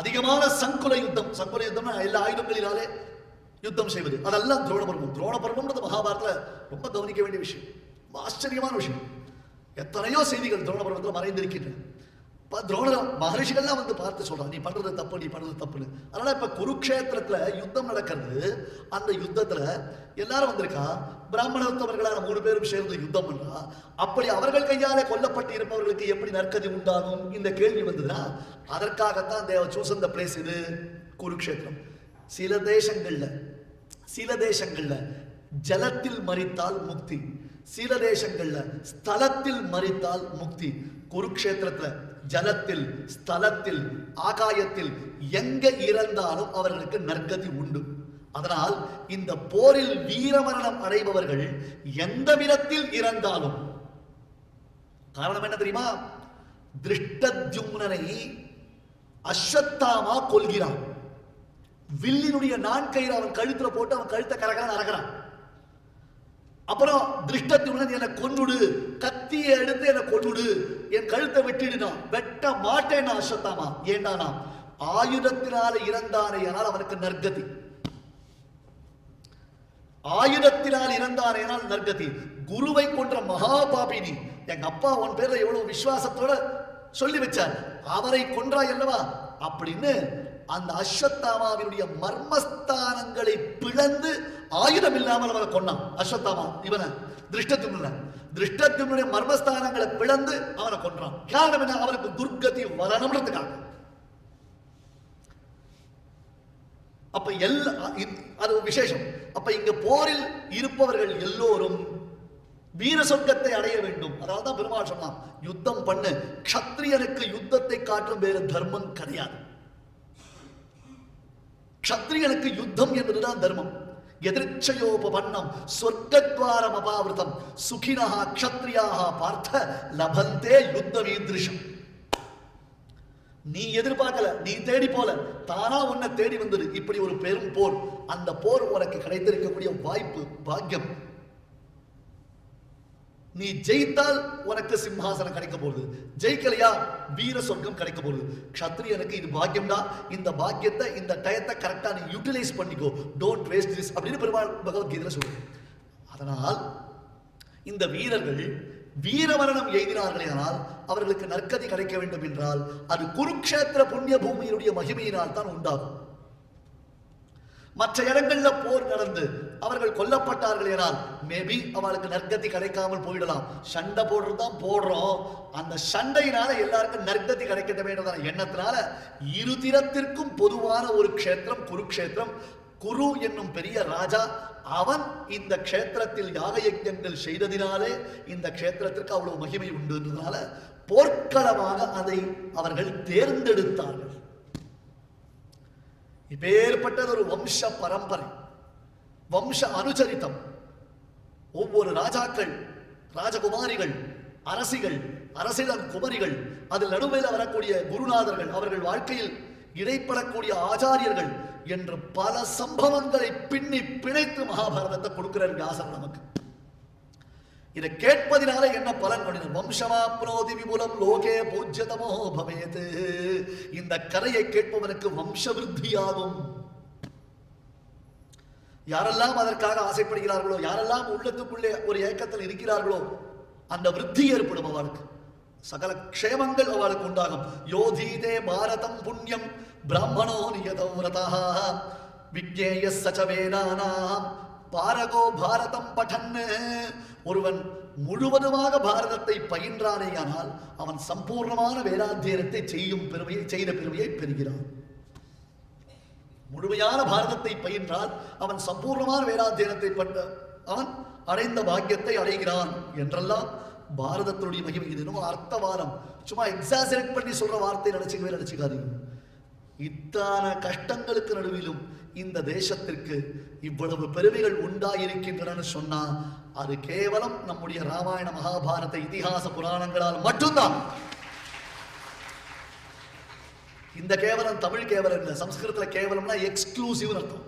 அதிகமான சங்குல யுத்தம். சங்குல யுத்தம் எல்லா ஆயுதங்களினாலே யுத்தம் செய்வது. அதெல்லாம் துரோண பருவம் துரோண பருவம்ன்றது மகாபாரத்தில் ரொம்ப கவனிக்க வேண்டிய விஷயம். ரொம்ப ஆச்சரியமான விஷயம். எத்தனையோ செய்திகள் துரோண பருவத்தில் மறைந்திருக்கின்றன. துரோணர்? மகரிஷிகள்லாம் வந்து பார்த்து சொல்கிறான் நீ பண்ணுறது தப்பு நீ பண்ணுறது தப்புன்னு. அதனால் இப்போ குருக்ஷேத்திரத்தில் யுத்தம் நடக்கிறது. அந்த யுத்தத்தில் எல்லாரும் வந்திருக்கா? பிராமணத்தவர்களான மூணு பேரும் சேர்ந்து யுத்தம் பண்ணா அப்படி அவர்கள் கையாலே கொல்லப்பட்டு இருப்பவர்களுக்கு எப்படி நற்கதி உண்டாகும்? இந்த கேள்வி வந்ததுன்னா அதற்காகத்தான் தேவ சூஸ் இந்த பிளேஸ் இது குருக்ஷேத்திரம். சில தேசங்களில் சில தேசங்களில் ஜலத்தில் மறித்தால் முக்தி. சில தேசங்களில் ஸ்தலத்தில் மறித்தால் முக்தி. குருக்ஷேத்திரத்தில் ஜலத்தில் ஸ்தலத்தில் ஆகாயத்தில் எங்க இறந்தாலும் அவர்களுக்கு நற்கதி உண்டு. அதனால் இந்த போரில் வீரமரணம் அடைபவர்கள் எந்த விதத்தில் இறந்தாலும். காரணம் என்ன தெரியுமா? திருஷ்டத்யும்னனை அஸ்வத்தாமா கொள்கிறான் வில்லினுடைய நான்கயிறு அவன் கழுத்துல போட்டு அவன் கழுத்தை கரகரன் அறகிறான் அப்புறம் திருஷ்டத்துடன் என்னை கொண்டுடு கத்தியை எடுத்து என்னை கொண்டுடு என் கழுத்தை வெட்டிடுனான் வெட்ட மாட்டேன் அசத்தாமா? ஏண்டானா ஆயுதத்தினால இறந்தானே ஆனால் அவனுக்கு நற்கதி. ஆயுதத்தினால் இறந்தானேனால் நற்கதி. குருவை கொன்ற மகாபாபினி. எங்க அப்பா உன் பேர்ல எவ்வளவு விசுவாசத்தோட சொல்லி வச்சார். அவரை கொன்றாய் அல்லவா? அப்படின்னு அந்த அஸ்வத்தாமாவினுடைய மர்மஸ்தானங்களை பிளந்து ஆயுதம் இல்லாமல் அவனை கொன்னான். அஸ்வத்தாமா இவனை. திருஷ்டத்தும்ன திருஷ்டத்தினுடைய மர்மஸ்தானங்களை பிளந்து அவனை கொன்றான். காரணம் என்ன? அவனுக்கு துர்க்கதி வரணும்ன்றதுக்காக. அப்ப எல்லா அது விசேஷம். அப்ப இங்க போரில் இருப்பவர்கள் எல்லோரும் வீர சொர்க்கத்தை அடைய வேண்டும். அதாவது பெருமாள் சொன்னான் யுத்தம் பண்ணு. கத்திரியனுக்கு யுத்தத்தை காட்டும் வேறு தர்மம் கிடையாது. க்ஷத்ரியனுக்கு யுத்தம் என்பதுதான் தர்மம். எதிர்ச்சயோபவண்ணம் சொர்க்கத்வாரம் அபாவிருதம் சுகினா க்ஷத்ரியாக பார்த்த லபந்தே யுத்தம் ஈதிருஷம் நீ எதிர்பார்க்கல நீ தேடி போல தானா உன்னை தேடி வந்தது இப்படி ஒரு பெரும் போர். அந்த போர் உனக்கு கிடைத்திருக்கக்கூடிய வாய்ப்பு பாக்கியம். நீ ஜெயித்தால் உனக்கு சிம்ஹாசனம் கிடைக்க போகுது. ஜெயிக்கலையா? வீர சொர்க்கம் கிடைக்க போகுது. க்ஷத்ரியனுக்கு இது பாக்கியம்டா. இந்த பாக்கியத்தை இந்த டயத்தை கரெக்டாக நீ யூட்டிலைஸ் பண்ணிக்கோ. டோன்ட் வேஸ்ட் திஸ் அப்படின்னு பெருமாள் பகவத்கீதையில் சொல்லுது. அதனால் இந்த வீரர்கள் வீரமரணம் எய்தினார்களே ஆனால் அவர்களுக்கு நற்கதி கிடைக்க வேண்டும் என்றால் அது குருக்ஷேத்திர புண்ணிய பூமியினுடைய மகிமையினால் தான் உண்டாகும். மற்ற இடங்களில் போர் நடந்து அவர்கள் கொல்லப்பட்டார்கள் என்றால் மேபி அவளுக்கு நற்கதி கிடைக்காமல் போயிடலாம். சண்டை போடுறது தான் போடுறோம். அந்த சண்டையினால எல்லாருக்கும் நற்கதி கிடைக்கட்டும் என்றதான எண்ணத்தினால இரு தினத்திற்கும் பொதுவான ஒரு க்ஷேத்திரம் குருக்ஷேத்திரம். குரு என்னும் பெரிய ராஜா அவன் இந்த க்ஷேத்திரத்தில் யாக யஜ்ஞங்கள் செய்ததினாலே இந்த க்ஷேத்திரத்திற்கு அவ்வளவு மகிமை உண்டுன்றதுனால போர்க்களமாக அதை அவர்கள் தேர்ந்தெடுத்தார்கள். இப்பேற்பட்டது ஒரு வம்ச பரம்பரை வம்ச அனுச்சரித்தம் ஒவ்வொரு ராஜாக்கள் ராஜகுமாரிகள் அரசிகள் அரசிடம் குமரிகள் அதில் நடுமையில் வரக்கூடிய குருநாதர்கள் அவர்கள் வாழ்க்கையில் இடைப்படக்கூடிய ஆச்சாரியர்கள் என்று பல சம்பவங்களை பின்னி பிணைத்து மகாபாரதத்தை கொடுக்கிறார் வியாசர் நமக்கு. இதை கேட்பதினால என்ன பலன் வம்சமா வம்சமாப்னோதி விபுலம் லோகே பூஜ்யதமோ பவேது. இந்த கதையை கேட்பவனுக்கு வம்ச விருத்தியாகும். யாரெல்லாம் அதற்காக ஆசைப்படுகிறார்களோ யாரெல்லாம் உள்ளத்துக்குள்ளே ஒரு ஏக்கத்தில் இருக்கிறார்களோ அந்த விருத்தி ஏற்படும் அவளுக்கு. சகல க்ஷேமங்கள் அவளுக்கு உண்டாகும். யோதீதே பாரதம் புண்ணியம் பிராமணோ நியதோ விரதா. விஜேய சச்சவேதானாம் பாரகோ பாரதம் பठन् ஒருவன் முழுவதுமாக பாரதத்தை பயின்றானேயானால் அவன் சம்பூர்ணமான வேதாத்தியனத்தை செய்யும் பெருமையை செய்த பெருமையை பெறுகிறான். முழுமையான பாரதத்தை பயின்றால் அவன் சம்பூர்ணமான வேதாத்தியனத்தை பட்ட அவன் அடைந்த பாக்கியத்தை அடைகிறான் என்றெல்லாம் பாரதத்தினுடைய மகிமை. இது இன்னும் அர்த்தவாரம் சும்மா எக்ஸாசரேட் பண்ணி சொல்ற வார்த்தை நினைச்சுக்கவே நினைச்சுக்காதீங்க. இத்தனை கஷ்டங்களுக்கு நடுவிலும் இந்த தேசத்திற்கு இவ்வளவு பெருமைகள் உண்டாயிருக்கின்றன சொன்னா அது கேவலம் நம்முடைய ராமாயண மகாபாரத இதிகாச புராணங்களால் மட்டும்தான். இந்த கேவலம் தமிழ் கேவலம் இல்லை சம்ஸ்கிருதத்துல கேவலம்னா எக்ஸ்க்ளூசிவ் அர்த்தம்.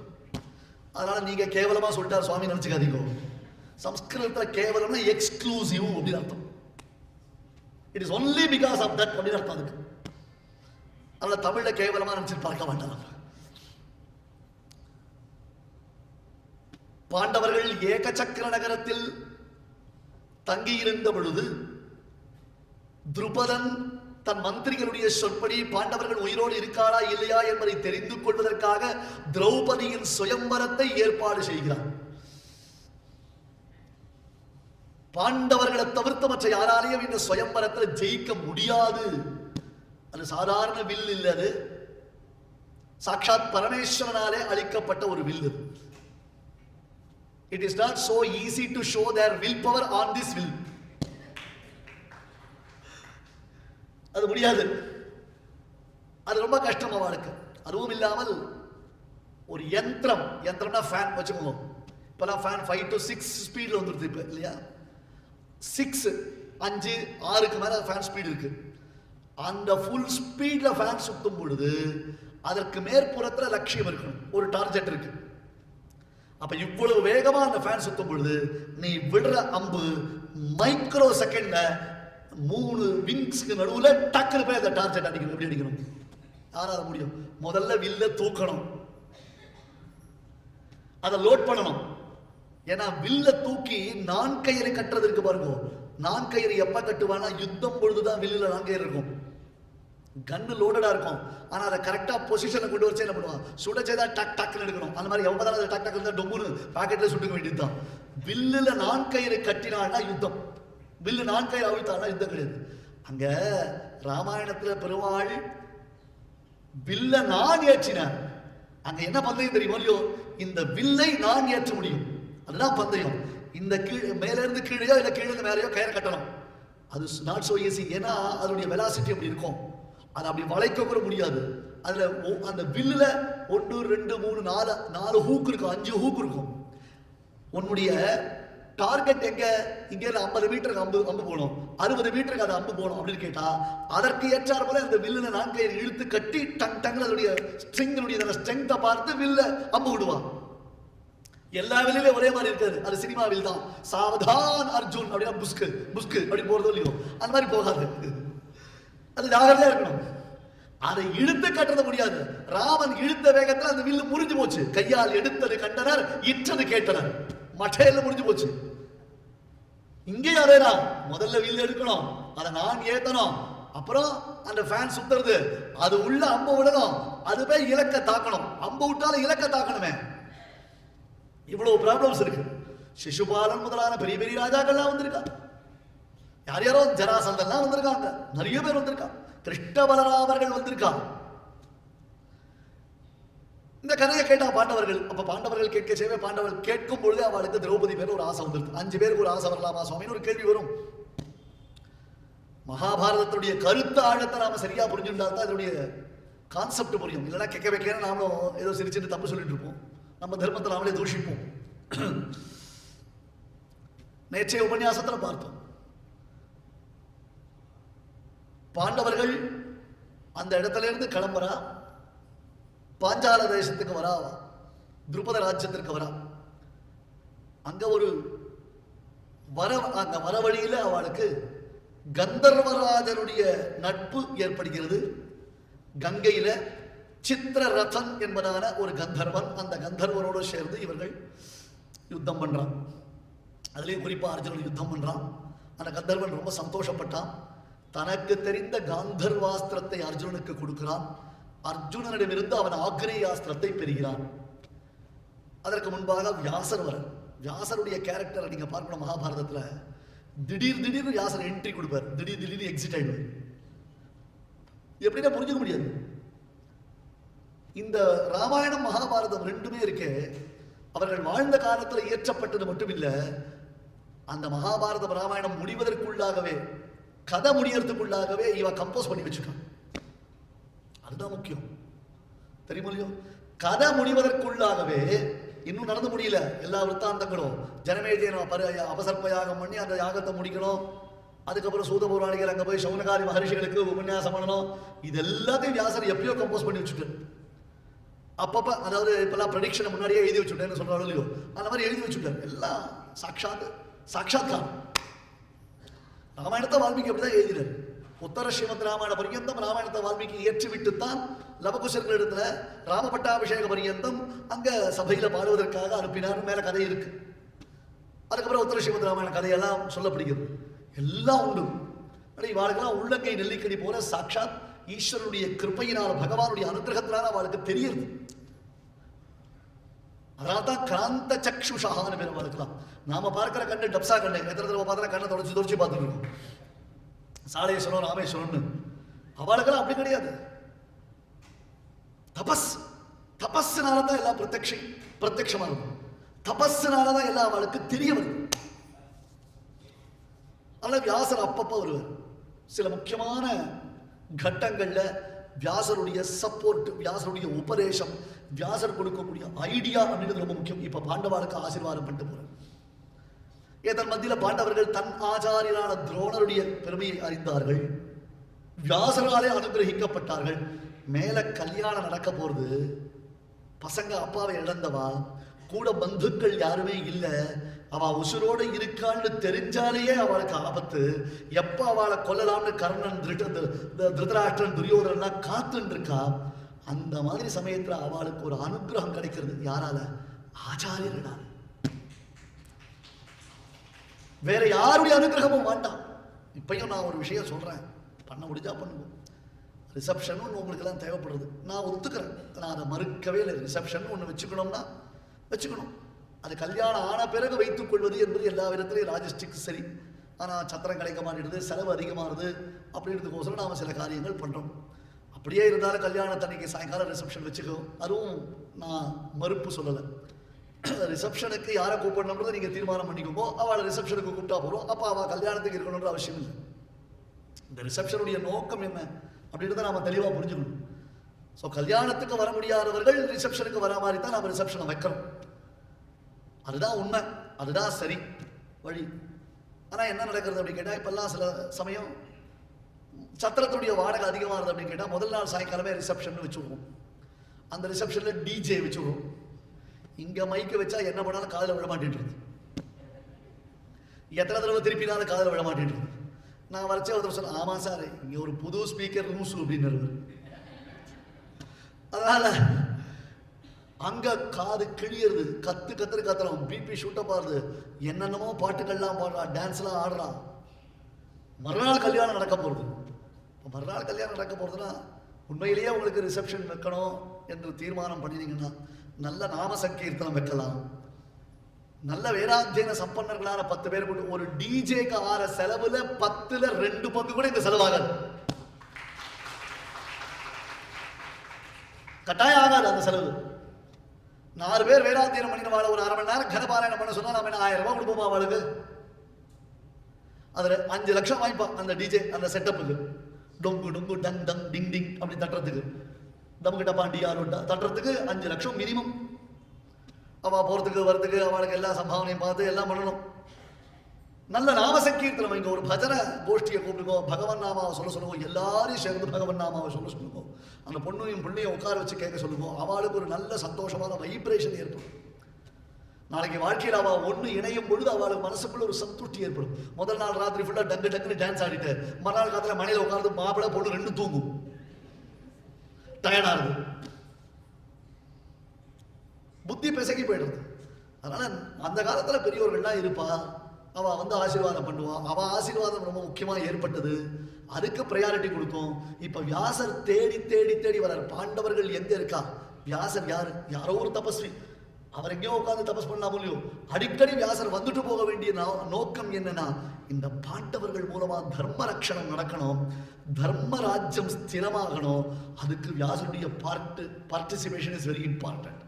அதனால நீங்க கேவலமா சொல்லிட்டார் சுவாமி நினைச்சுக்காதீங்க. சம்ஸ்கிருதத்துல கேவலம்னா எக்ஸ்க்ளூசிவ் அப்படின்னு அர்த்தம். It is only because of that அப்படின்னு அர்த்தம் அதுக்கு. அதனால தமிழ்ல கேவலமா நினைச்சு பார்க்க வேண்டாம் பாண்டவர்கள் ஏகசக்கர நகரத்தில் தங்கியிருந்த பொழுது துருபதன் தன் மந்திரிகளுடைய சொற்படி பாண்டவர்கள் உயிரோடு இருக்காரா இல்லையா என்பதை தெரிந்து கொள்வதற்காக திரௌபதியின் சுயம்பரத்தை ஏற்பாடு செய்கிறார். பாண்டவர்களை தவிர்த்து மற்ற யாராலையும் இந்த சுயம்பரத்தில் ஜெயிக்க முடியாது. அது சாதாரண வில் இல்ல அது. சாட்சாத் பரமேஸ்வரனாலே அளிக்கப்பட்ட ஒரு வில் it is not so easy to show their will power on this will அது முடியாது. அது ரொம்ப கஷ்டம் அவளுக்கு அதுவும் இல்லாமல் ஒரு யந்திரம். யந்திரம்னா ஃபேன் வச்சுக்கோங்க. இப்போலாம் ஃபேன் ஃபைவ் டு சிக்ஸ் ஸ்பீடில் வந்துடுது இப்போ இல்லையா? சிக்ஸ் அஞ்சு ஆறுக்கு மேலே ஃபேன் ஸ்பீடு இருக்கு. அந்த ஃபுல் ஸ்பீடில் ஃபேன் சுற்றும் பொழுது அதற்கு மேற்புறத்தில் லட்சியம் இருக்கணும். ஒரு டார்கெட் இருக்குது அப்ப இவ்வளவு வேகமா அந்த ஃபேன் சுத்தும் பொழுது நீ விடுற அம்பு மைக்ரோ செகண்ட்ல மூணு விங்ஸ்க்கு நடுவுல டக்குனு போய் அந்த டார்ச்சர் அடிக்கணும். எப்படி அடிக்கணும்? யாரால முடியும்? முதல்ல வில்ல தூக்கணும். அதை லோட் பண்ணணும். ஏன்னா வில்ல தூக்கி நான் கயிறு கட்டுறதுக்கு பாருங்க. நான் கயிறு எப்ப கட்டுவானா யுத்தம் பொழுதுதான் வில்லுல நான் கயிறு இருக்கும். கன்னு லோடடா இருக்கும். ஆனால் அதை கரெக்டாக பொசிஷனில் கொண்டு வச்சு என்ன பண்ணுவான்? சுட செய்தால் டக் டக்குன்னு எடுக்கணும். அந்த மாதிரி எவ்வளோ அதை டக் டக்குன்னு இருந்தா டொம்முன்னு சுட்டுக்க சுட்டுக்க வேண்டியதுதான் வில்லுல நான் கயிறு கட்டினான்னா யுத்தம். வில்லு நான் கயிறு அவிழ்த்தானா யுத்தம் கிடையாது. அங்க ராமாயணத்துல பெருமாள் வில்ல நான் ஏற்றினார். அங்க என்ன பந்தயம் தெரியும் இல்லையோ? இந்த வில்லை நான் ஏற்ற முடியும். அதுதான் பந்தயம். இந்த கீழே மேல இருந்து கீழேயோ இல்லை கீழே இருந்து மேலேயோ கயிறு கட்டணும். அது நாட் சோ ஈஸி ஏன்னா அதனுடைய வெலாசிட்டி அப்படி இருக்கும். அதை அப்படி வளைக்க கூட முடியாது. அதில் அந்த வில்லில் ஒன்று ரெண்டு மூணு நாலு நாலு ஹூக் இருக்கும். அஞ்சு ஹூக் இருக்கும். உன்னுடைய டார்கெட் எங்க? இங்கே இருந்து ஐம்பது மீட்டருக்கு அம்பு அம்பு போகணும். அறுபது மீட்டருக்கு அது அம்பு போகணும் அப்படின்னு கேட்டா அதற்கு ஏற்றார் போல அந்த வில்லுல நான்கு இழுத்து கட்டி டங் டங் அதனுடைய ஸ்ட்ரிங்கினுடைய அந்த ஸ்ட்ரெங்தை பார்த்து வில்ல அம்பு விடுவான் எல்லா வில்லையும் ஒரே மாதிரி இருக்காது. அது சினிமாவில் தான். சாவதான் அர்ஜுன் அப்படின்னா புஸ்கு புஸ்கு அப்படி போறதோ இல்லையோ. அந்த மாதிரி போகாது. அது ஜாகிரதையா இருக்கணும். அதை இழுத்து கட்டுறது முடியாது. ராமன் இழுத்த வேகத்துல அந்த வில்லு முறிஞ்சு போச்சு. கையால் எடுத்தது கண்டனர் இற்றது கேட்டனர். மட்டையில முடிஞ்சு போச்சு. இங்கே அதேதான் முதல்ல வில்லு எடுக்கணும். அதை நான் ஏத்தணும். அப்புறம் அந்த ஃபேன் சுத்துறது. அது உள்ள அம்பு விடணும். அது போய் இலக்க தாக்கணும். அம்பு விட்டாலும் இலக்க தாக்கணுமே. இவ்வளவு ப்ராப்ளம்ஸ் இருக்கு. சிசுபாலன் முதலான பெரிய பெரிய ராஜாக்கள்லாம் வந்திருக்கா. யார் யாரோ ஜராசந்தெல்லாம் வந்திருக்காங்க. நிறைய பேர் வந்திருக்கா கிருஷ்ண பலராமர்கள் வந்திருக்கா இந்த கதையை கேட்டா பாண்டவர்கள் அப்ப பாண்டவர்கள் கேட்க செய்வே பாண்டவர்கள் கேட்கும் பொழுது அவளுக்கு திரௌபதி பேர் ஒரு ஆசை வந்துருக்கு. அஞ்சு பேருக்கு ஒரு ஆசை வரலாமா சுவாமின்னு ஒரு கேள்வி வரும். மகாபாரதத்துடைய கருத்து ஆழத்தை நாம சரியா புரிஞ்சுட்டா தான் அதனுடைய கான்செப்ட் புரியும். இல்லைன்னா கேட்க வைக்கிற நாமளும் ஏதோ சிரிச்சுட்டு தப்பு சொல்லிட்டு இருப்போம். நம்ம தர்மத்தை நாமளே தூஷிப்போம். நேற்றைய உபன்யாசத்துல பார்த்தோம். பாண்டவர்கள் அந்த இடத்துல இருந்து கிளம்புறா. பாஞ்சால தேசத்துக்கு வரா துருபத ராஜ்யத்திற்கு வரா. அங்க ஒரு வர அந்த வரவழியில் அவளுக்கு கந்தர்வராஜனுடைய நட்பு ஏற்படுகிறது. கங்கையில சித்திரரதன் என்பதான ஒரு கந்தர்வன் அந்த கந்தர்வனோடு சேர்ந்து இவர்கள் யுத்தம் பண்றான். அதுலேயும் குறிப்பா அர்ஜுனன் யுத்தம் பண்றான். அந்த கந்தர்வன் ரொம்ப சந்தோஷப்பட்டான். தனக்கு தெரிந்த காந்தர்வாஸ்திரத்தை அர்ஜுனனுக்கு கொடுக்கிறான். அர்ஜுனனிடமிருந்து அவன் ஆக்ரேயாஸ்திரத்தை பெறுகிறான். அதற்கு முன்பாக வியாசர் வர வியாசருடைய கேரக்டரை நீங்க பார்க்கணும் மகாபாரதத்துல. திடீர் திடீர்னு வியாசர் என்ட்ரி கொடுப்பார். திடீர் திடீர்னு எக்ஸிட் ஆயிடுவார். எப்படின்னா புரிஞ்சுக்க முடியாது. இந்த ராமாயணம் மகாபாரதம் ரெண்டுமே இருக்கே. அவர்கள் வாழ்ந்த காலத்தில் இயற்றப்பட்டது மட்டுமில்லை. அந்த மகாபாரதம் ராமாயணம் முடிவதற்குள்ளாகவே கதை முடியறதுக்குள்ளாகவே இவ கம்போஸ் பண்ணி வச்சுட்டான் அதுதான் முக்கியம். தெரியுமா இல்லையோ? கதை முடிவதற்குள்ளாகவே இன்னும் நடந்து முடியல. எல்லா விற்த்தாந்தங்களும் ஜனமேஜயன் பரி அபசர்ப்ப யாகம் பண்ணி அந்த யாகத்தை முடிக்கணும். அதுக்கப்புறம் சூத பௌராணிகர் அங்கே போய் சௌனகாரி மகரிஷிகளுக்கு உபன்யாசம் பண்ணணும். இது எல்லாத்தையும் வியாசர் எப்பயோ கம்போஸ் பண்ணி வச்சுட்டு அப்பப்போ அதாவது இப்பெல்லாம் ப்ரடிக்ஷனை முன்னாடியே எழுதி வச்சுட்டேன்னு சொல்கிறாங்க இல்லையோ? அந்த மாதிரி எழுதி வச்சுட்டார். எல்லாம் சாட்சாத் சாட்சாத்காரம். ராமாயணத்தை வால்மீகி அப்படிதான் எழுதினார். உத்தர ஸ்ரீமத் ராமாயண பரியந்தம் ராமாயணத்தை வால்மீகி ஏற்றுவிட்டுத்தான் லவகுசர்கள் இடத்துல ராமபட்டாபிஷேக பரியந்தம் அங்க சபையில பாடுவதற்காக அனுப்பினார். மேல கதை இருக்கு. அதுக்கப்புறம் உத்தர ஸ்ரீமத் ராமாயண கதையெல்லாம் சொல்லப்படுகிறது. எல்லாம் உண்டு. ஆனால் இவாளுக்கெல்லாம் உள்ளங்கை நெல்லிக்கடி போல சாட்சாத் ஈஸ்வரனுடைய கிருப்பையினால் பகவானுடைய அனுகிரகத்தினால அவளுக்கு தெரியுது அதனால தான் கிராந்த சக்ஷுஷான்னு பேர் அவளுக்கலாம் நாம பார்க்கிற கண்ணு டப்ஸா கண்ணு எத்தனை தடவை பார்த்தா கண்ணை தொடச்சு தொடச்சு பார்த்துட்டு சாலேஸ்வரம் ராமேஸ்வரம்னு அவளுக்கெல்லாம் அப்படி கிடையாது தபஸ் தபஸ்னால தான் எல்லாம் பிரத்யக்ஷம் பிரத்யக்ஷமாக இருக்கும் தபஸ்னால தான் எல்லாம் அவளுக்கு தெரிய வருது அதனால வியாசர் அப்பப்போ வருவார் சில முக்கியமான கட்டங்கள்ல வியாசருடைய சப்போர்ட் வியாசருடைய உபதேசம் வியாசர் கொடுக்கக்கூடிய ஐடியா அப்படின்றது ரொம்ப முக்கியம். இப்போ பாண்டவாளுக்கு ஆசீர்வாதம் பண்ணிட்டு போகிறேன் இதன் மத்தியில் பாண்டவர்கள் தன் ஆச்சாரியரான துரோணருடைய பெருமையை அறிந்தார்கள். வியாசராலே அனுகிரகிக்கப்பட்டார்கள். மேல கல்யாணம் நடக்க போறது பசங்க அப்பாவை இழந்தவா? கூட பந்துக்கள் யாருமே இல்லை. அவள் உசுரோடு இருக்கான்னு தெரிஞ்சாலேயே அவளுக்கு ஆபத்து. எப்போ அவளை கொல்லலாம்னு கர்ணன் திருட்ட திருதராட்டன் திருதராஷ்டிரன் காத்துன்னு இருக்கா அந்த மாதிரி சமயத்தில் அவளுக்கு ஒரு அனுகிரகம் கிடைக்கிறது யாரால? ஆச்சாரியர்களால. வேற யாருடைய அனுகிரகமும் வேண்டாம். இப்பையும் நான் ஒரு விஷயம் சொல்கிறேன் பண்ண முடிஞ்சா பண்ணுவோம் ரிசப்ஷனும் உங்களுக்கு எல்லாம் தேவைப்படுறது. நான் ஒத்துக்கிறேன். நான் அதை மறுக்கவே இல்லை. ரிசப்ஷன் ஒன்று வச்சுக்கணும்னா வச்சுக்கணும். அது கல்யாணம் ஆன பிறகு வைத்துக் கொள்வது என்பது எல்லா விதத்திலையும் லாஜிஸ்டிக்ஸ் சரி. ஆனால் சத்திரம் கிடைக்க மாட்டேங்குது செலவு அதிகமாகுது அப்படின்றதுக்கோசரம் நாம் சில காரியங்கள் பண்ணுறோம் அப்படியே இருந்தாலும் கல்யாணத்தன்னைக்கு சாயங்காலம் ரிசப்ஷன் வச்சுக்கோ. அதுவும் நான் மறுப்பு சொல்லலை. ரிசப்ஷனுக்கு யாரை கூப்பிடணுன்றதை நீங்கள் தீர்மானம் பண்ணிக்கோங்க. அவளை ரிசப்ஷனுக்கு கூப்பிட்டா போகிறோம் அப்போ அவள் கல்யாணத்துக்கு இருக்கணுன்ற அவசியம் இல்லை. இந்த ரிசப்ஷனுடைய நோக்கம் என்ன? அப்படின்றத நாம் தெளிவாக புரிஞ்சுக்கணும். ஸோ கல்யாணத்துக்கு வர முடியாதவர்கள் ரிசப்ஷனுக்கு வர மாதிரி தான் நம்ம ரிசப்ஷனை வைக்கிறோம் அதுதான் உண்மை. அதுதான் சரி. வழி. ஆனால் என்ன நடக்கிறது அப்படின்னு கேட்டால் இப்போல்லாம் சில சமயம் சத்திரத்துடைய வாடகை அதிகமாகுது அப்படின்னு கேட்டால் முதல் நாள் சாயங்காலமே ரிசப்ஷன் வச்சுருவோம். அந்த ரிசப்ஷனில் டிஜே வச்சுருவோம். இங்கே மைக்கு வச்சா என்ன பண்ணாலும் காதில் விழ மாட்டேன்றது. எத்தனை தடவை திருப்பினாலும் காதில் விழ மாட்டேன்றது. நான் வரைச்சே ஒருத்தர் சொன்னேன் ஆமாம் சார் இங்கே ஒரு புது ஸ்பீக்கர் ரூசு அப்படின்னு அதனால அங்க காது கிழியறது கத்து கத்துற கத்துறோம் பிபி ஷூட்டப் ஆகுது என்னென்னமோ பாட்டுகள்லாம் பாடுறான் டான்ஸ்லாம் ஆடுறான். மறுநாள் கல்யாணம் நடக்க போகிறது இப்போ மறுநாள் கல்யாணம் நடக்க போகிறதுனா உண்மையிலேயே உங்களுக்கு ரிசப்ஷன் வைக்கணும் என்று தீர்மானம் பண்ணினீங்கன்னா நல்ல நாம சங்கீர்த்தனம் வைக்கலாம். நல்ல வேதாத்தியன சம்பன்னர்களான பத்து பேர் கொண்டு ஒரு டிஜேக்கு ஆற செலவுல பத்துல ரெண்டு பங்கு கூட இந்த செலவாகாது. கட்டாயம் ஆகாது அந்த செலவு. நாலு பேர் வேதாத்தியனம் பண்ணின வாழ ஒரு அரை மணி நேரம் கனபாராயணம் பண்ண சொன்னா நம்ம என்ன ஆயிரம் ரூபாய் கொடுப்போமா அவளுக்கு? அதில் அஞ்சு லட்சம் வாங்கிப்பான் அந்த டிஜே அந்த செட்டப்புக்கு டொங்கு டொங்கு டங் டங் டிங் டிங் அப்படி தட்டுறதுக்கு. தமுக்கிட்ட பாண்டி யாரோட்டா தட்டுறதுக்கு அஞ்சு லட்சம் மினிமம் அவள் போகிறதுக்கு வரதுக்கு அவளுக்கு எல்லா சம்பாவனையும் பார்த்து எல்லாம் பண்ணணும். நல்ல நாம சங்கீர்த்தனம் இங்க ஒரு பஜனை கோஷ்டியை கூப்பிடுங்க. பகவன் நாமாவை சொல்ல சொல்லுவோம் எல்லாரையும் சேர்ந்து பகவன் நாமாவை சொல்ல சொல்லுவோம் அந்த பொண்ணையும் பிள்ளையும் உட்கார வச்சு கேட்க சொல்லுவோம் அவளுக்கு ஒரு நல்ல சந்தோஷமான வைப்ரேஷன் ஏற்படும். நாளைக்கு வாழ்க்கையில் அவள் ஒன்று இணையும் பொழுது அவளுக்கு மனசுக்குள்ள ஒரு சந்துஷ்டி ஏற்படும். முதல் நாள் ராத்திரி ஃபுல்லாக டங்கு டங்குன்னு டான்ஸ் ஆடிட்டு மறுநாள் காலத்துல மனையில் உட்காந்து மாப்பிள்ளை பொண்ணு ரெண்டு தூங்கும். டயர்டாக இருக்கும் புத்தி பிசகி போயிடுறது. அதனால அந்த காலத்தில் பெரியவர்கள்லாம் இருப்பா. அவள் வந்து ஆசீர்வாதம் பண்ணுவான். அவள் ஆசீர்வாதம் ரொம்ப முக்கியமாக ஏற்பட்டது. அதுக்கு ப்ரையாரிட்டி கொடுக்கும். இப்போ வியாசர் தேடி தேடி தேடி வரார். பாண்டவர்கள் எந்த இருக்கா? வியாசர் யார்? யாரோ ஒரு தபஸ்வி. அவர் எங்கேயோ உட்காந்து தபஸ் பண்ணாம இல்லையோ? அடிக்கடி வியாசர் வந்துட்டு போக வேண்டிய நோ- நோக்கம் என்னன்னா இந்த பாண்டவர்கள் மூலமா தர்ம ரட்சணம் நடக்கணும். தர்ம ராஜ்யம் ஸ்திரமாகணும். அதுக்கு வியாசருடைய part participation is very important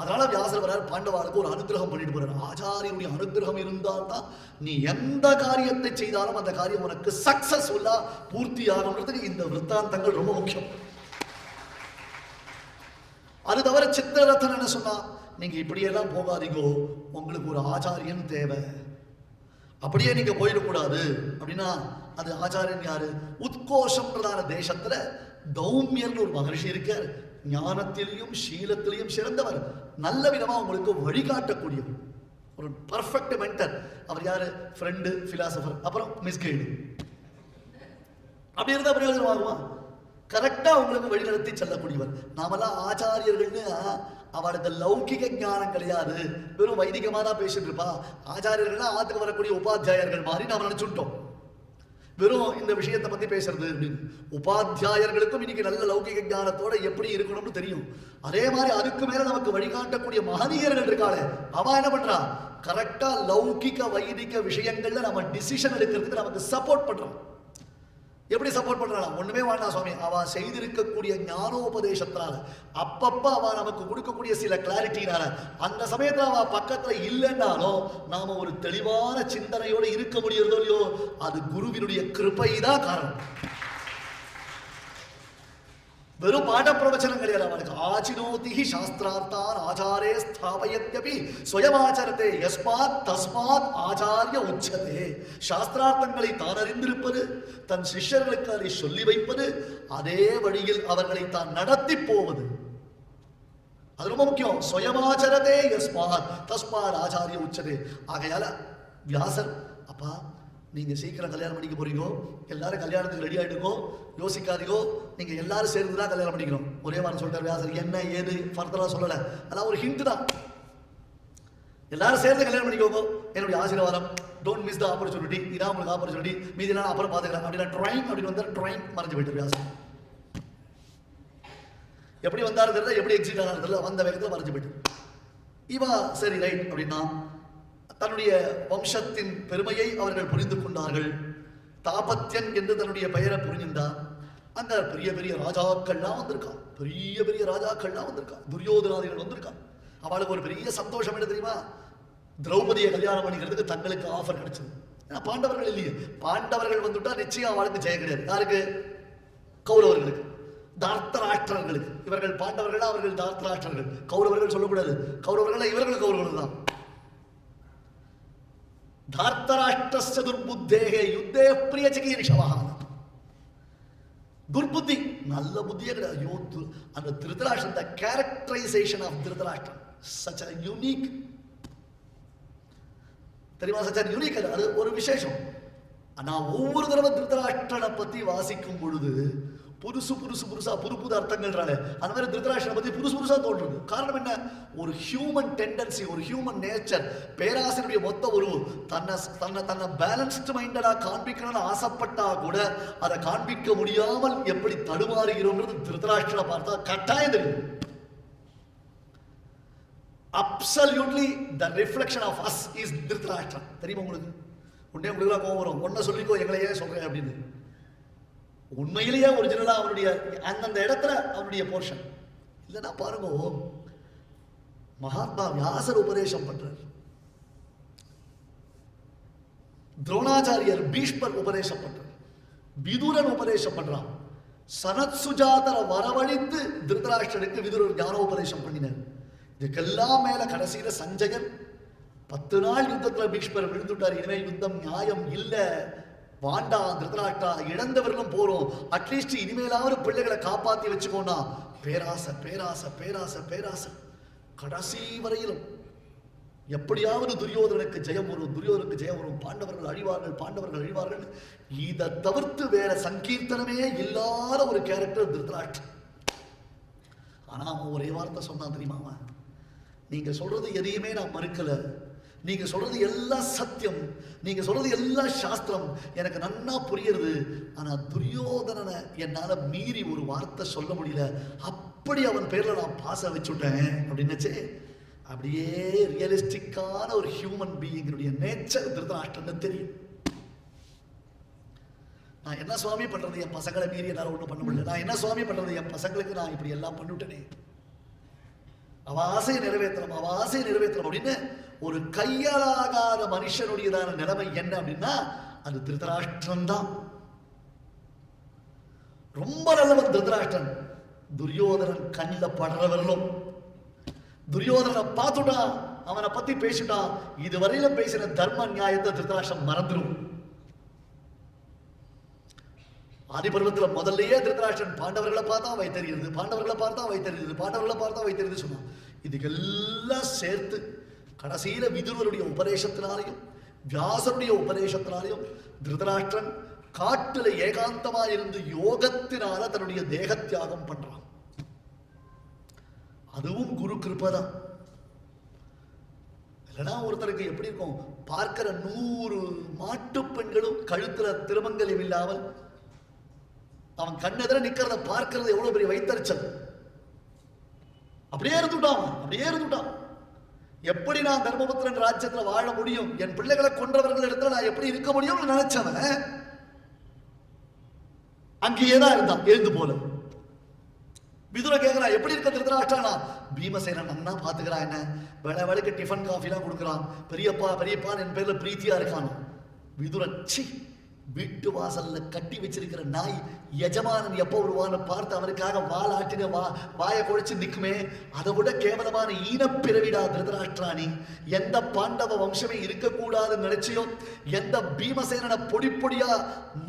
அதனால வியாசர் வரார் பாண்டவாளுக்கு ஒரு அனுகிரகம் பண்ணிட்டு போறார். ஆச்சாரியனுடைய அனுகிரகம் இருந்தால் தான் நீ எந்த காரியத்தை செய்தாலும் அந்த காரியம் உனக்கு சக்சஸ்ஃபுல்லா பூர்த்தி ஆகணுன்றதுக்கு இந்த விற்த்தாந்தங்கள் ரொம்ப முக்கியம். அது தவிர சித்திரரத்தன் என்ன சொன்னா நீங்க இப்படியெல்லாம் போகாதீங்கோ உங்களுக்கு ஒரு ஆச்சாரியன் தேவை. அப்படியே நீங்க போயிடக்கூடாது. அப்படின்னா அது ஆச்சாரியன் யாரு? உத்கோஷம்ன்றதான தேசத்துல தௌமியர்னு ஒரு மகர்ஷி இருக்கார். ஞானத்திலையும் சீலத்திலையும் சிறந்தவர். நல்ல விதமா உங்களுக்கு வழிகாட்டக்கூடியவர். ஒரு பர்ஃபெக்ட் மென்டர் அவர் யாரு? ஃப்ரெண்டு பிலாசபர் அப்புறம் மிஸ்கைடு அப்படி இருந்தால் பிரயோஜனம் ஆகுமா? கரெக்டா உங்களுக்கு வழிநடத்தி செல்லக்கூடியவர். நாமெல்லாம் ஆச்சாரியர்கள்னு அவளுக்கு லௌகிக ஞானம் கிடையாது. வெறும் வைதிகமாக தான் பேசிட்டு இருப்பா. ஆச்சாரியர்கள்னா ஆத்துக்கு வரக்கூடிய உபாத்தியாயர்கள் மாதிரி நாம நினைச்சுட்டோம் வெறும் இந்த விஷயத்தை பத்தி பேசுறது. அப்படின்னு உபாத்தியாயர்களுக்கும் இன்னைக்கு நல்ல லௌகிக ஞானத்தோட எப்படி இருக்கணும்னு தெரியும். அதே மாதிரி அதுக்கு மேல நமக்கு வழிகாட்டக்கூடிய மகனியர்கள் இருக்காளே அவ என்ன பண்றா? கரெக்டா லௌகிக வைதிக விஷயங்கள்ல நம்ம டிசிஷன் எடுக்கிறதுக்கு நமக்கு சப்போர்ட் பண்றோம் எப்படி சப்போர்ட் பண்றாளா ஒண்ணுமே வேண்டாம் சுவாமி. அவ செய்திருக்கக்கூடிய ஞானோபதேசத்தினால அப்பப்ப அவ நமக்கு கொடுக்கக்கூடிய சில கிளாரிட்டினால அந்த சமயத்துல அவ பக்கத்துல இல்லைன்னாலும் நாம ஒரு தெளிவான சிந்தனையோட இருக்க முடியறதோ இல்லையோ அது குருவினுடைய கிருப்பை தான் காரணம். வெறும் பாட பிரவச்சனம் கிடையாது அவனுக்கு ஆச்சினோதிஹி சாஸ்திரார்த்தான் ஆச்சாரே ஸ்தாபயத்யபி சுயமாச்சரத்தை யஸ்மாத் தஸ்மாத் ஆச்சாரிய உச்சதே சாஸ்திரார்த்தங்களை தான் அறிந்திருப்பது தன் சிஷ்யர்களுக்கு அதை சொல்லி வைப்பது அதே வழியில் அவர்களை தான் நடத்தி போவது அது ரொம்ப முக்கியம் சுயமாச்சரதே எஸ்மாத் தஸ்மாத் ஆச்சாரிய உச்சதே ஆகையால வியாசர் அப்பா நீங்கள் சீக்கிரம் கல்யாணம் பண்ணிக்க போகிறீங்க எல்லாரும் கல்யாணத்துக்கு ரெடி ஆகிட்டுக்கோ யோசிக்காதீங்கோ நீங்கள் எல்லாரும் சேர்ந்து தான் கல்யாணம் பண்ணிக்கணும். ஒரே மாதிரி சொல்லிட்டார் வியாசர். என்ன ஏது ஃபர்தராக சொல்லலை. அதெல்லாம் ஒரு ஹிண்ட் தான். எல்லாரும் சேர்ந்து கல்யாணம் பண்ணிக்கோங்க. என்னுடைய ஆசீர்வாதம். டோன்ட் மிஸ் த ஆப்பர்ச்சுனிட்டி இதான் உங்களுக்கு ஆப்பர்ச்சுனிட்டி மீதி நான் அப்புறம் பார்த்துக்கலாம் அப்படின்னா ட்ராயிங் அப்படின்னு வந்தால் ட்ராயிங் மறைஞ்சு போயிட்டு வியாசம் எப்படி வந்தாரு தெரியல எப்படி எக்ஸிட் ஆனாரு தெரியல வந்த வேகத்தில் மறைஞ்சு போயிட்டு. இவா சரி ரைட் அப்படின்னா தன்னுடைய வம்சத்தின் பெருமையை அவர்கள் புரிந்து கொண்டார்கள். தாபத்தியன் என்று தன்னுடைய பெயரை புரிஞ்சிருந்தார் அங்க பெரிய பெரிய ராஜாக்கள்லாம் வந்திருக்கான். பெரிய பெரிய ராஜாக்கள்லாம் வந்திருக்கான். துரியோதனாதிகள் வந்திருக்கான். அவளுக்கு ஒரு பெரிய சந்தோஷம் என்ன தெரியுமா? திரௌபதியை கல்யாணம் பண்ணிக்கிறதுக்கு தங்களுக்கு ஆஃபர் கிடைச்சது. ஏன்னா பாண்டவர்கள் இல்லையே. பாண்டவர்கள் வந்துட்டா நிச்சயம் அவளுக்கு ஜெயம் கிடையாது. யாருக்கு? கௌரவர்களுக்கு. தார்த்தராஷ்டிரர்களுக்கு. இவர்கள் பாண்டவர்கள்? அவர்கள் தார்த்தராஷ்டிரர்கள். கௌரவர்கள் சொல்லக்கூடாது. கௌரவர்கள் இவர்கள் கௌரவர்கள் தான். தார்த்தராஷ்டிரஸ்ய துர்புத்தேகே யுத்தே பிரிய சிகீர்ஷவஹான துர்புத்தி நல்ல புத்தியே கிடையாது ஐயோ அந்த திருதராஷ்டிரம் த கேரக்டரைசேஷன் ஆஃப் திருதராஷ்டிரம் சச் அ யூனிக் தெரியுமா சச் அ யூனிக் அது ஒரு விசேஷம் நான் ஒவ்வொரு தடவை திருதராஷ்டிரனை பத்தி வாசிக்கும் பொழுது புதுசு புதுசு புதுசாக புது புது அர்த்தங்கள்றால அந்த மாதிரி திருதராஷ்டிரனை பற்றி புதுசு புதுசாக தோன்றுது. காரணம் என்ன? ஒரு ஹியூமன் டெண்டன்சி ஒரு ஹியூமன் நேச்சர் பேராசிரியருடைய மொத்த உருவு தன்னை தன்னை தன்னை பேலன்ஸ்டு மைண்டடாக காண்பிக்கணும்னு ஆசைப்பட்டா கூட அதை காண்பிக்க முடியாமல் எப்படி தடுமாறுகிறோங்கிறது திருதராஷ்டனை பார்த்தா கட்டாயம் தெரியும். Absolutely the reflection of us is திருத்தராஷ்டிரம் தெரியுமா உங்களுக்கு? உடனே உங்களுக்கு கோவம் வரும். ஒன்றை சொல்லிக்கோ எங்களையே சொல்கிறேன் அப்படின்னு. உண்மையிலேயே ஒரிஜினலா அவனுடைய அந்தந்த இடத்துல அவருடைய போர்ஷன் இல்லைன்னா பாருங்க மகாத்மா வியாசர் உபதேசம் பண்றார். துரோணாச்சாரியர் பீஷ்மர் உபதேசம் பண்றார். விதுரன் உபதேசம் பண்றான். சனத் சுஜாதர வரவழைத்து திருதராஷ்டிரனுக்கு விதுரர் ஞானோபதேசம் பண்ணினார். இதுக்கெல்லாம் மேல கடைசியில சஞ்சயன் பத்து நாள் யுத்தத்துல பீஷ்மர் விழுந்துட்டார். இனிமேல் யுத்தம் நியாயம் இல்லை. வாண்டா திருதராட்டா இழந்தவர்களும் போறோம். அட்லீஸ்ட் இனிமேலாவது பிள்ளைகளை காப்பாத்தி வச்சுக்கோனா பேராசை பேராசை பேராசை பேராசை. கடைசி வரையிலும் எப்படியாவது துரியோதனுக்கு ஜெயம் வரும் துரியோதனுக்கு ஜெயம் வரும். பாண்டவர்கள் அழிவார்கள் பாண்டவர்கள் அழிவார்கள். இதை தவிர்த்து வேற சங்கீர்த்தனமே இல்லாத ஒரு கேரக்டர் திருத்தராஷ்டிரன் ஆனா அவன் ஒரே வார்த்தை சொன்னான் தெரியுமா அவன்? நீங்க சொல்றது எதையுமே நான் மறுக்கலை. நீங்க சொல்றது எல்லாம் சத்தியம் நீங்க சொல்றது எல்லாம் சாஸ்திரம். எனக்கு நன்னா புரியுது ஆனா துரியோதனனை என்னால மீறி ஒரு வார்த்தை சொல்ல முடியல. அப்படி அவன் பேர்ல நான் பாச வச்சுட்டேன் அப்படின்னுச்சு. அப்படியே ரியலிஸ்டிக்கான ஒரு ஹியூமன் பீயிங்கினுடைய நேச்சர் திருத்தராஷ்டிரன்னு தெரியும். நான் என்ன சுவாமி பண்றது? என் பசங்களை மீறி என்னால ஒண்ணும் பண்ண முடியல. நான் என்ன சுவாமி பண்றது? என் பசங்களுக்கு நான் இப்படி எல்லாம் பண்ணிவிட்டேனே. அவ ஆசையை நிறைவேற்றணும் அவ ஆசையை நிறைவேற்றணும் அப்படின்னு ஒரு கையாலாகாத மனுஷனுடையதான நிலைமை என்ன அப்படின்னா அது திருதராஷ்டிரம் தான் ரொம்ப நல்லவன் திருதராஷ்டிரன். துரியோதனன் கண்ணில் படுறவர்களும் துரியோதனை பார்த்துட்டான் அவனை பத்தி பேசிட்டான் இதுவரையில பேசின தர்ம நியாயத்தை திருதராஷ்டிரம் மறந்துடும் ஆதிபருவத்தில் முதல்லயே திருத்தராஷ்டிரன் பாண்டவர்களை பார்த்தா வைத்தறியுது பாண்டவர்களை பார்த்தா வைத்தறியுது பாண்டவர்களை பார்த்தா வைத்தறியுது சொன்னான். இதுக்கெல்லாம் சேர்த்து கடைசியில விதுரருடைய உபதேசத்தினாலையும் வியாசருடைய உபதேசத்தினாலையும் திருதராஷ்டிரன் காட்டுல ஏகாந்தமா இருந்து யோகத்தினால தன்னுடைய தேக தியாகம் பண்றான். அதுவும் குரு கிருப்பதான் இல்லைன்னா ஒருத்தருக்கு எப்படி இருக்கும்? பார்க்கிற நூறு மாட்டு பெண்களும் கழுத்துல திருமங்கலம் இல்லாமல் அவன் கண்ணெதிர நிக்கிறத பார்க்கறது எவ்வளவு பெரிய வைத்தறிச்சல். அப்படியே இருந்துட்டான் அப்படியே இருந்துட்டான். எப்படி நான் தர்மபுத்திரன் ராஜ்யத்துல வாழ முடியும்? என் பிள்ளைகளை கொன்றவர்கள் இடத்துல நான் எப்படி இருக்க முடியும்னு நினைச்சவன் அங்கேயே தான் இருந்தான் எழுந்து போல. விதுர கேக்குறான் எப்படி இருக்க திருத்தராஷ்டானா பீமசேனன் நன்னா பாத்துக்கிறான் என்ன? வேலை வேலைக்கு டிஃபன் காஃபிலாம் கொடுக்குறான். பெரியப்பா பெரியப்பான்னு என் பேர்ல பிரீத்தியா இருக்கான். விதுரன் சி வீட்டு வாசல்ல கட்டி வச்சிருக்கிற நாய் எஜமானன் எப்போ வருவான்னு பார்த்து அவனுக்காக வால் வா வாயை குழைச்சு நிற்குமே அதை விட கேவலமான ஈனப்பிறவிடா திருதராஷ்டிராணி. எந்த பாண்டவ வம்சமே இருக்கக்கூடாதுன்னு நினைச்சியோ எந்த பீமசேனனை பொடி பொடியா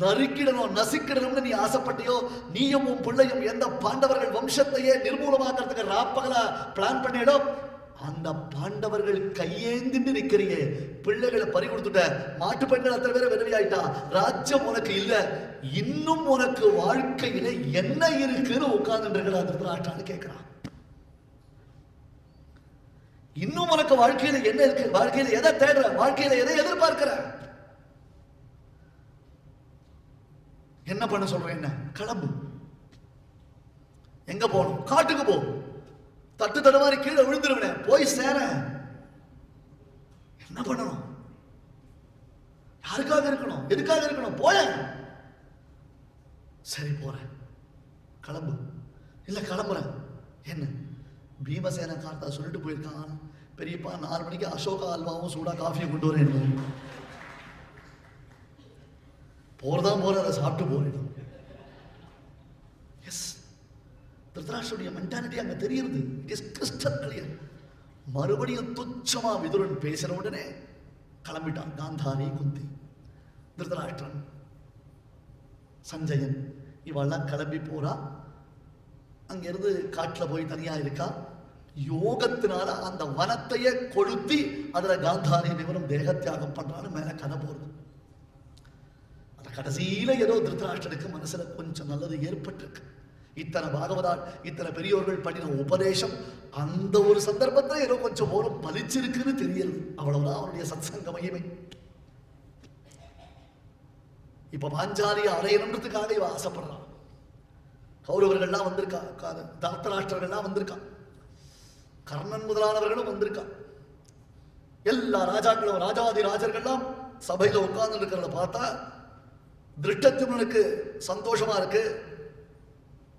நறுக்கிடணும் நசுக்கிடணும்னு நீ ஆசைப்பட்டியோ நீயும் உன் பிள்ளையும் எந்த பாண்டவர்கள் வம்சத்தையே நிர்மூலமாக்குறதுக்கு ராப்பகலா பிளான் பண்ணிடும் அந்த பாண்டவர்கள் கையேந்தின்னு நிற்கிறீங்க பிள்ளைகளை பறி கொடுத்துட்ட. மாட்டு பெண்கள் அத்தனை பேரை விதவி ஆயிட்டா. ராஜ்யம் உனக்கு இல்ல. இன்னும் உனக்கு வாழ்க்கையில என்ன இருக்குன்னு உட்கார்ந்து இருக்கிறா திருத்தராஷ்டான்னு கேட்கிறான் இன்னும் உனக்கு வாழ்க்கையில என்ன இருக்கு? வாழ்க்கையில எதை தேடுற? வாழ்க்கையில எதை எதிர்பார்க்கிற? என்ன பண்ண சொல்றேன் என்ன? கிளம்பு. எங்க போகணும்? காட்டுக்கு போ. தட்டு தடுமாறி கீழே விழுந்துருவேன். போய் சேர. என்ன பண்ணணும்? யாருக்காக இருக்கணும்? எதுக்காக இருக்கணும்? போய. சரி போறேன். கிளம்பு. இல்ல கிளம்புறேன். என்ன? பீமசேன கார்த்தா சொல்லிட்டு போயிருக்கான். பெரியப்பா நாலு மணிக்கு அசோகா அல்வாவும் சூடா காஃபியும் கொண்டு வரேன். போறதா போற அதை சாப்பிட்டு போறேன். திருதராஷ்டிரனுடைய மென்டாலிட்டி அங்க தெரியுது. இட் இஸ் கிறிஸ்டல் கிளியர் மறுபடியும் துச்சமா விதுரன் பேசின உடனே கிளம்பிட்டான். காந்தாரி குந்தி. திருதராஷ்டிரன் சஞ்சயன் இவெல்லாம் கிளம்பி போறா. அங்கேருந்து காட்டுல போய் தனியா இருக்கா. யோகத்தினால அந்த வனத்தையே கொளுத்தி அதுல காந்தாரி விவரம் தேகத்தியாகம் பண்ணுறான்னு மேலே மேல கதை போகிறது அந்த கடைசியில் ஏதோ திருத்தராஷ்டனுக்கு மனசுல கொஞ்சம் நல்லது ஏற்பட்டிருக்கு. இத்தனை பாகவதால் இத்தனை பெரியோர்கள் பண்ணின உபதேசம் அந்த ஒரு சந்தர்ப்பத்தில் ஏதோ கொஞ்சம் ஓரம் பலிச்சிருக்குன்னு தெரியல அவ்வளவுதான் அவருடைய சத்சங்க மையமே இப்ப பாஞ்சாலிய அறையணுன்றதுக்காக இவ ஆசைப்படுறான். கௌரவர்கள்லாம் வந்திருக்கா தாத்தராஷ்டிரர்கள்லாம் வந்திருக்கா. கர்ணன் முதலானவர்களும் வந்திருக்கா. எல்லா ராஜாக்களும் ராஜாதி ராஜர்கள்லாம் சபையில உட்கார்ந்து இருக்கிறத பார்த்தா திருஷ்டத்யும்னனுக்கு சந்தோஷமா இருக்கு.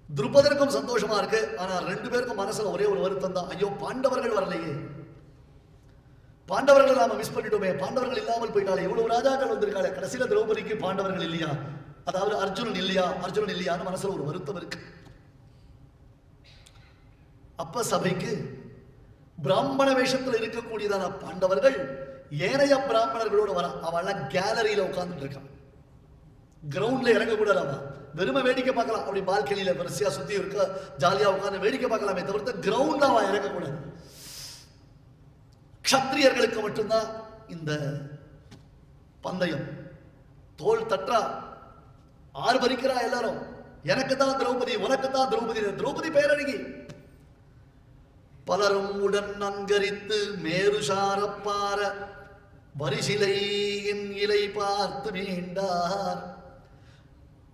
துருபதனுக்கும் சந்தோஷமா இருக்கு. ஆனா ரெண்டு பேருக்கும் மனசுல ஒரே ஒரு வருத்தம் தான். ஐயோ பாண்டவர்கள் வரலையே. பாண்டவர்களை நாம மிஸ் பண்ணிட்டோமே. பாண்டவர்கள் இல்லாமல் போயிட்டாலே. இவ்வளவு ராஜாக்கள் வந்திருக்காளே. கடைசியில திரௌபதிக்கு பாண்டவர்கள் இல்லையா? அதாவது அர்ஜுனன் இல்லையா? அர்ஜுனன் இல்லையான்னு மனசுல ஒரு வருத்தம் இருக்கு. அப்ப சபைக்கு பிராமண வேஷத்துல இருக்கக்கூடியதான பாண்டவர்கள் ஏனைய பிராமணர்களோட வர அவெல்லாம் கேலரியில உட்கார்ந்துட்டு இருக்கான் கிரவுண்ட்ல இறங்கக்கூடாதாமா? வெறுமை வேடிக்கை பார்க்கலாம். அப்படி பால்கனியில வரிசையா சுத்தி இருக்க ஜாலியா உட்கார்ந்து வேடிக்கை பார்க்கலாமே தவிர்த்து கிரவுண்ட்ல அவன் இறங்கக்கூடாது. க்ஷத்ரியர்களுக்கு மட்டும்தான் இந்த பந்தயம். தோல் தற்றா ஆறு பறிக்கிறா எல்லாரும். எனக்கு தான் திரௌபதி உனக்கு தான் திரௌபதி. திரௌபதி பேரழகி பலரும் உடன் நன்கரித்து மேருசாரப்பார வரிசிலையின் இலை பார்த்து மீண்டார்.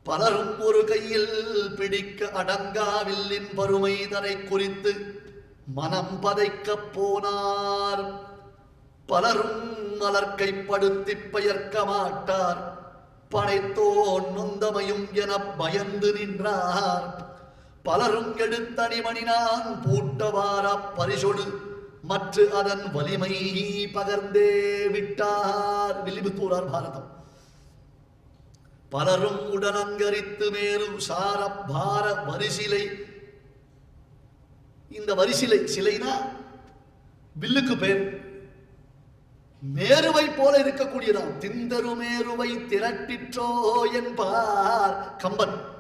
பலரும் ஒரு கையில் பிடிக்க அடங்காவில்லின் பருமை தரை குறித்து மனம் பதைக்கப் போனார். பலரும் மலர்க்கைப்படுத்தி பெயர்க்க மாட்டார். பனைத்தோன் நொந்தமையும் என பயந்து நின்றார். பலரும் எடுத்தணிமணினான் பூட்டவார பரிசொடு மற்ற அதன் வலிமை பகர்ந்தே விட்டார். வில்லிபுத்தூரார் பாரதம். பலரும் உடனங்கரித்து மேலும் சார பார வரிசிலை. இந்த வரிசிலை சிலைனா வில்லுக்கு பேர். மேருவை போல இருக்கக்கூடியதாம். திந்தரு மேருவை திரட்டிற்றோ என்பார் கம்பன்.